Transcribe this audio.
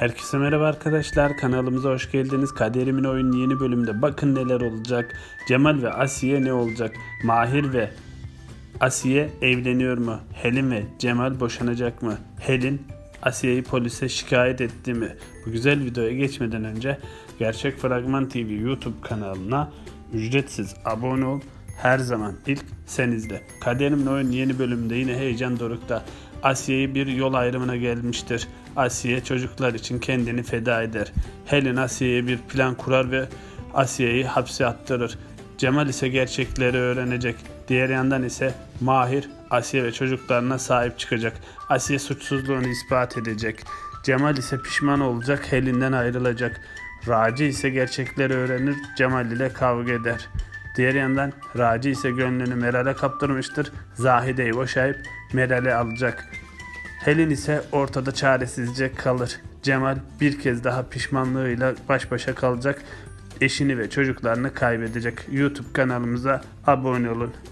Herkese merhaba arkadaşlar. Kanalımıza hoş geldiniz. Kaderimin oyun yeni bölümde bakın neler olacak. Cemal ve Asiye ne olacak? Mahir ve Asiye evleniyor mu? Helin ve Cemal boşanacak mı? Helin Asiye'yi polise şikayet etti mi? Bu güzel videoya geçmeden önce Gerçek Fragman TV YouTube kanalına ücretsiz abone ol. Her zaman ilk sen izle. Kaderimin oyun yeni bölümde yine heyecan dorukta. Asiye'yi bir yol ayrımına gelmiştir. Asiye çocuklar için kendini feda eder. Helen Asiye'ye bir plan kurar ve Asiye'yi hapse attırır. Cemal ise gerçekleri öğrenecek. Diğer yandan ise Mahir Asiye ve çocuklarına sahip çıkacak. Asiye suçsuzluğunu ispat edecek. Cemal ise pişman olacak, Helen'den ayrılacak. Raci ise gerçekleri öğrenir, Cemal ile kavga eder. Diğer yandan Raci ise gönlünü Meral'e kaptırmıştır. Zahide'yi boşayıp Meral'e alacak. Helen ise ortada çaresizce kalır. Cemal bir kez daha pişmanlığıyla baş başa kalacak. Eşini ve çocuklarını kaybedecek. YouTube kanalımıza abone olun.